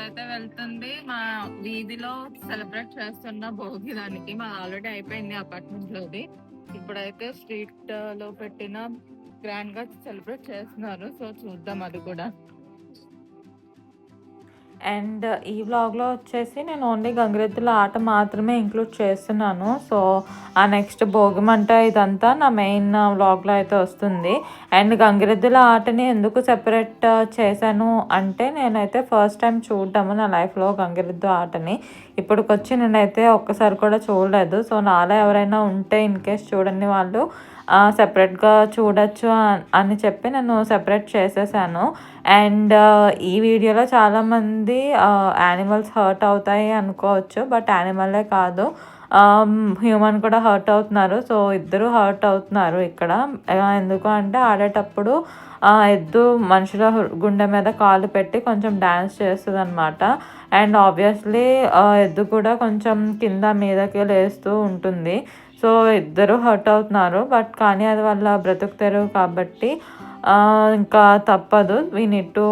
ఇప్పుడైతే వెళ్తుంది మా వీధిలో సెలబ్రేట్ చేస్తున్న భోగి దానికి. మా ఆల్రెడీ అయిపోయింది అపార్ట్మెంట్ లోది ఇప్పుడైతే స్ట్రీట్లో పెట్టిన గ్రాండ్గా సెలబ్రేట్ చేస్తున్నారు. సో చూద్దాం అది కూడా. అండ్ ఈ వ్లాగ్లో వచ్చేసి నేను ఓన్లీ గంగిరెద్దుల ఆట మాత్రమే ఇంక్లూడ్ చేస్తున్నాను. సో ఆ నెక్స్ట్ భోగిమంట ఇదంతా నా మెయిన్ వ్లాగ్లో అయితే వస్తుంది. అండ్ గంగిరెద్దుల ఆటని ఎందుకు సెపరేట్ చేశాను అంటే నేనైతే ఫస్ట్ టైం చూడటము నా లైఫ్లో గంగిరెద్దు ఆటని. ఇప్పటికొచ్చి నేనైతే ఒక్కసారి కూడా చూడలేదు. సో నాలో ఎవరైనా ఉంటే ఇన్ కేస్ చూడని వాళ్ళు. సెపరేట్గా చూడొచ్చు అని చెప్పి నేను సెపరేట్ చేసేసాను. అండ్ ఈ వీడియోలో చాలామంది యానిమల్స్ హర్ట్ అవుతాయి అనుకోవచ్చు. బట్ యానిమలే కాదు. Um, హ్యూమన్ కూడా హర్ట్ అవుతున్నారు. సో ఇద్దరు హర్ట్ అవుతున్నారు ఇక్కడ. ఎందుకు అంటే ఆడేటప్పుడు ఎద్దు మనుషుల గుండె మీద కాలు పెట్టి కొంచెం డ్యాన్స్ చేస్తుంది అనమాట అండ్ ఆబ్వియస్లీ ఎద్దు కూడా కొంచెం కింద మీదకి లేస్తూ ఉంటుంది. సో ఇద్దరు హర్ట్ అవుతున్నారు. బట్ కానీ అది వాళ్ళ బ్రతుకు తెరువు కాబట్టి ఇంకా తప్పదు. వీ నీడ్ టు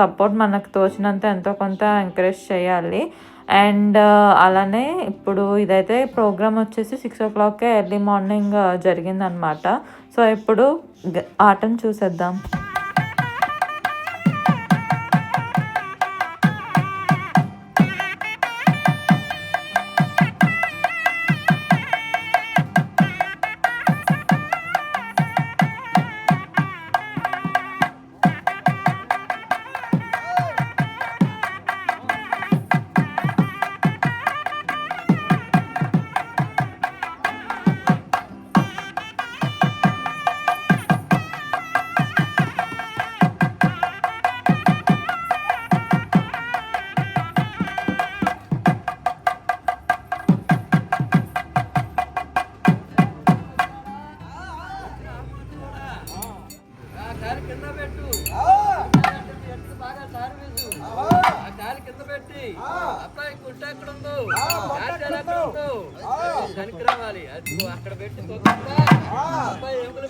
సపోర్ట్ మనకు తోచినంత ఎంతో కొంత ఎంకరేజ్ చేయాలి. అండ్ అలానే ఇప్పుడు ఇదైతే ప్రోగ్రామ్ వచ్చేసి సిక్స్ ఓ క్లాక్కే ఎర్లీ మార్నింగ్ జరిగిందనమాట. సో ఇప్పుడు ఆటను చూసేద్దాం.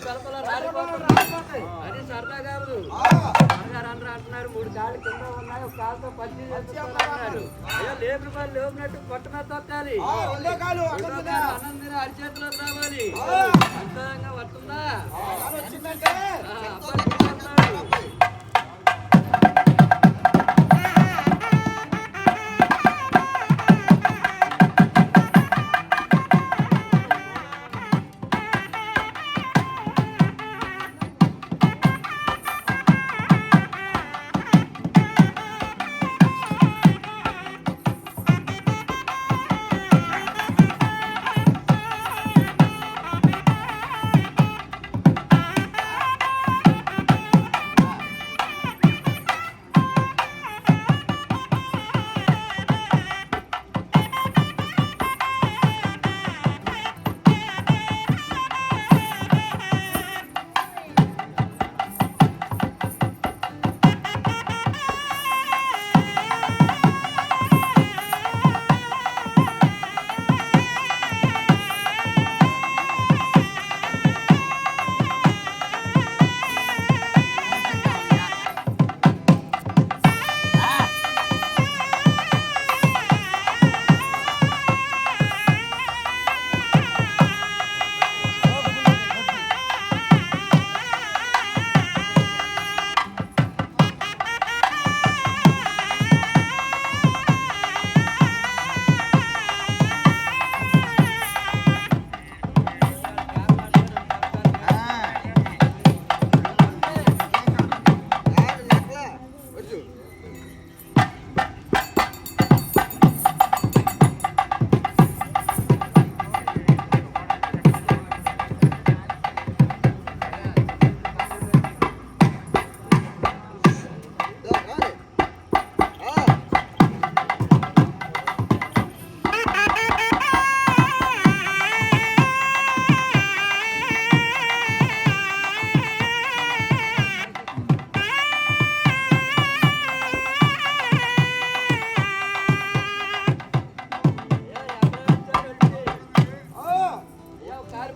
కలపల రాలిపోతుంది అది సరదా కాదు. అంటున్నారు. మూడు కాళ్ళు కింద ఉన్నాయి. ఒక కాలుతో పచ్చి చేస్తున్నారు అయ్యో లేబర్ వాళ్ళు లేపినట్టు పొట్ట మీద తొక్కాలి అన్నం తిని అరిచేతిలోకి రావాలి. అంతరంగా వస్తుందా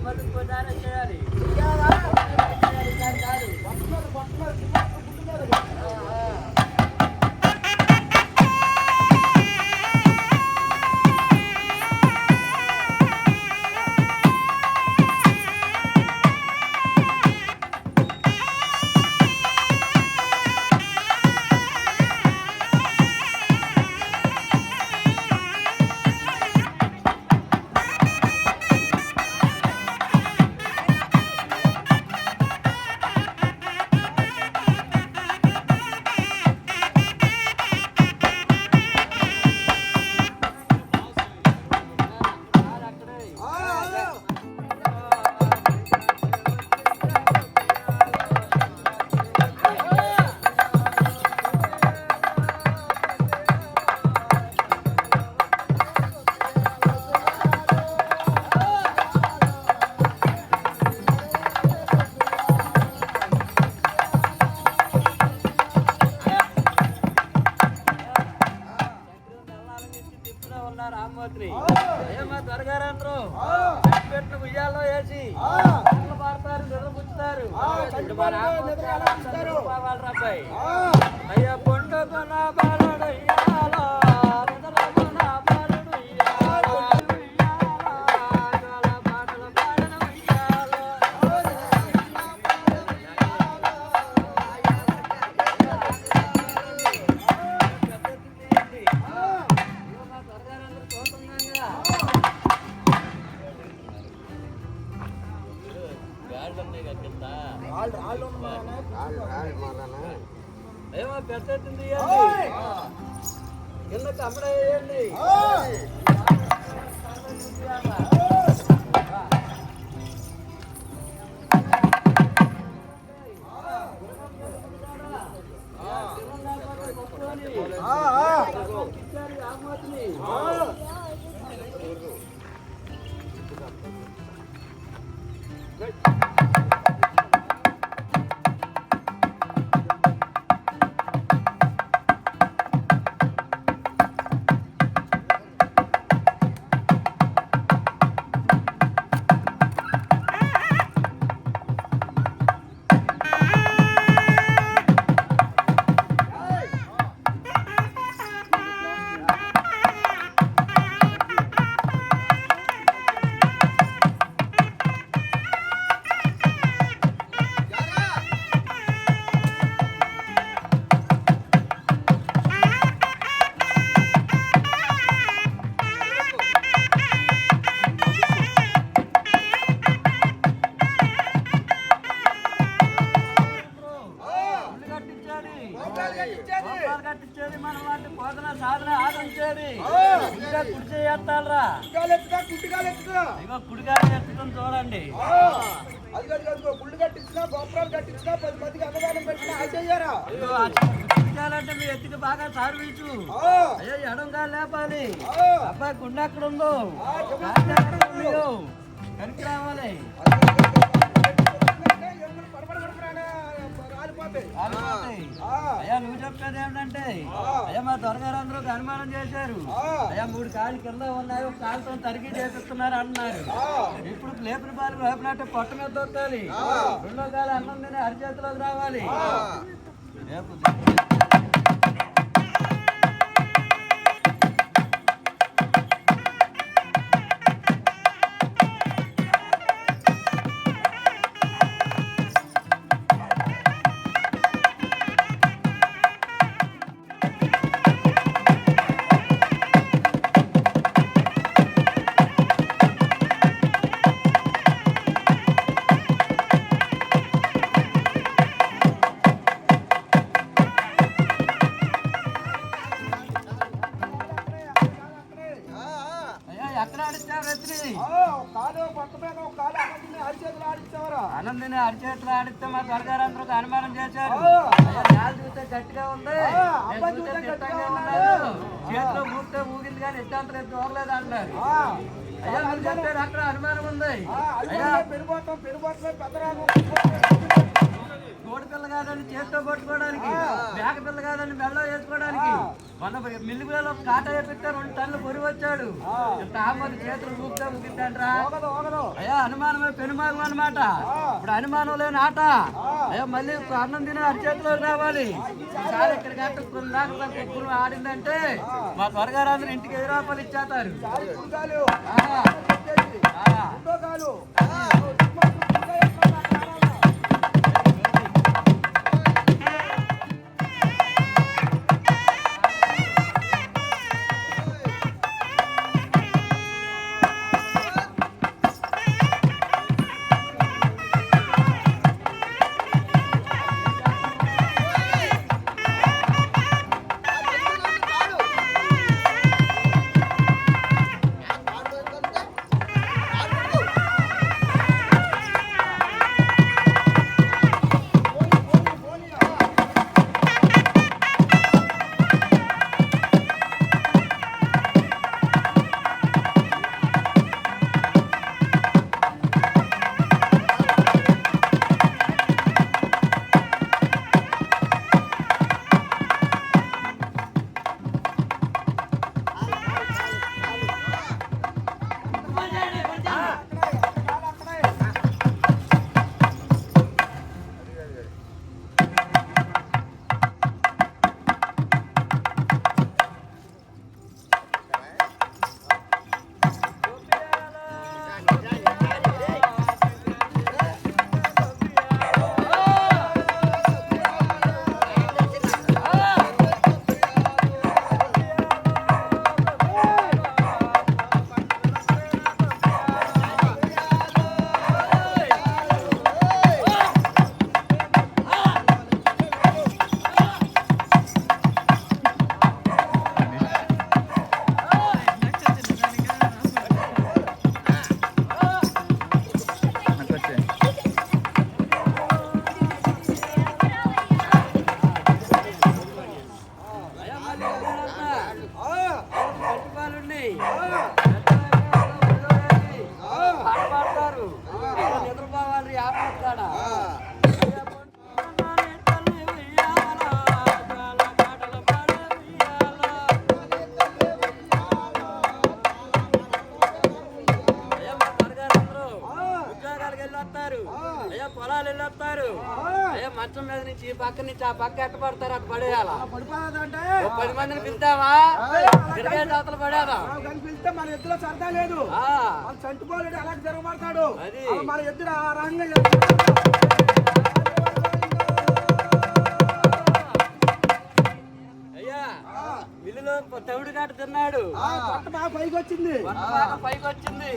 Bantu gue cari cari. గుండె అక్కడ ఉందో కనికి రావాలి. అయ్యా నువ్వు చెప్పేది ఏమిటంటే అయ్యా మా దొరగారు అందరూ అనుమానం చేశారు. అయ్యా మూడు కాలు కింద ఉన్నాయి ఒక కాలుతో తరిగి చేపిస్తున్నారు అంటున్నారు. ఇప్పుడు లేపుల బాలు లేపినట్టు పొట్ట మీద దొక్కాలి రెండో కాలు అన్నం తినే అరిచేతిలోకి రావాలి. ఎక్కడ ఆడిస్తావు రత్ని? కాలు పక్క మీద ఒక కాలు అరిచేతులు మా త్వరగారు అనుమానం చేశారు. కాలు చూస్తే గట్టిగా ఉంది. చేతిలో ఊపితే ఊగింది కానీ ఇష్టం లేదు తోగలేదు అంటారు అక్కడ అనుమానం ఉంది. అయ్యా పెరిపోతాం పెరిపోతాం పెద్దరాదు కోడి పిల్ల కాదని చేతితో పట్టుకోవడానికి మేక పిల్ల కాదని బెల్లం వేసుకోవడానికి. మొన్న మిల్లి పిల్లలు కాట వేపిస్తే రెండు టన్నులు పొరి వచ్చాడు. తాపది చేతులు ఓగదు ఓగదు అయ్యా అనుమానమే పెనుమానం అన్నమాట. ఇప్పుడు అనుమానం లేని ఆట. అయ్యా మళ్ళీ అన్నం తిని అరి చేతిలో రావాలి. ఈసారి ఇక్కడికి అంటే కొన్ని దాకా కుక్కలు ఆడిందంటే మా త్వరగా అందరూ ఇంటికి ఎదురు రూపాయలు ఇచ్చేస్తారు పక్క నుంచి ఆ పక్క ఎట్ట పడతారు అటు పడేయాలా పది మందిని పిలుద్దామా తిరిగే జాతలు పడేదా పిలిస్తే మన ఎద్దులో సరదా లేదు చంటిపోలేడు అలాగే జరగబడతాడు అది. అలా మన ఎద్దురు ఆ రకంగా మిల్లులో తవుడు కాట తిన్నాడు పైకి వచ్చింది పైకి వచ్చింది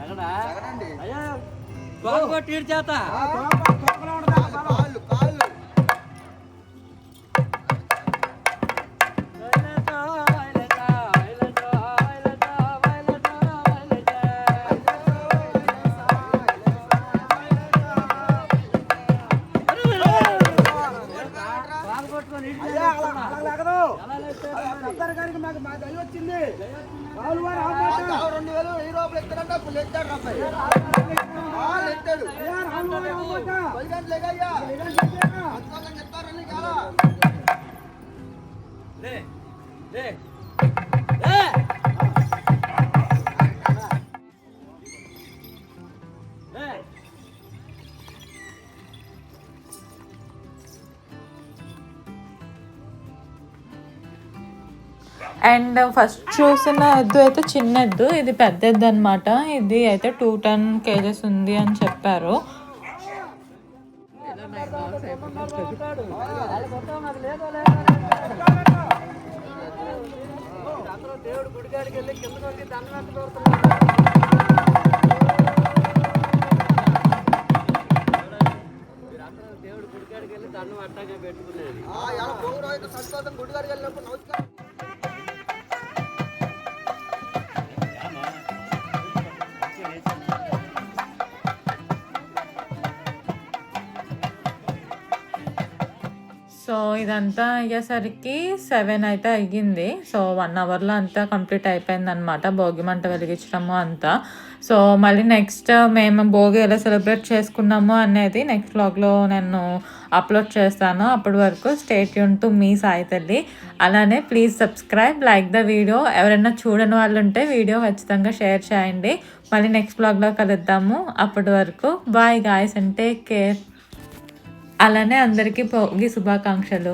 చిన్న? అయ్యా తోక- తీర్చేత గారికి మాకు మా దయ వచ్చింది. రెండు వేలు ఈ రూపాయలు ఎత్తాడంటే అప్పుడు ఎత్తాడు ఎత్తాడు. పది చెప్తారని కాదా? లే లే లే. అండ్ ఫస్ట్ చూసిన ఎద్దు అయితే చిన్న ఎద్దు ఇది పెద్ద ఎద్దు అనమాట ఇది అయితే టూ టెన్ కేజెస్ ఉంది అని చెప్పారు. దేవుడు గుడికాడికి వెళ్ళి కిందకి దండం ఎక్కడ దేవుడు గుడికాడికి వెళ్ళి దండం అట్టాగే పెట్టుకునేది ఇలా ఇదంతా అయ్యేసరికి సెవెన్ అయితే అయ్యింది. సో వన్ అవర్లో అంతా కంప్లీట్ అయిపోయింది అనమాట భోగి మంట వెలిగించడము అంతా. సో మళ్ళీ నెక్స్ట్ మేము భోగి ఎలా సెలబ్రేట్ చేసుకున్నాము అనేది నెక్స్ట్ వ్లాగ్లో నేను అప్లోడ్ చేస్తాను. అప్పటి వరకు state Yoon to me Sai తల్లి. అలానే please subscribe like the video ఎవరైనా చూడని వాళ్ళు ఉంటే వీడియో ఖచ్చితంగా షేర్ చేయండి. మళ్ళీ నెక్స్ట్ బ్లాగ్లో కలుద్దాము. అప్పటి వరకు bye guys and take care అలానే అందరికీ పోగి శుభాకాంక్షలు.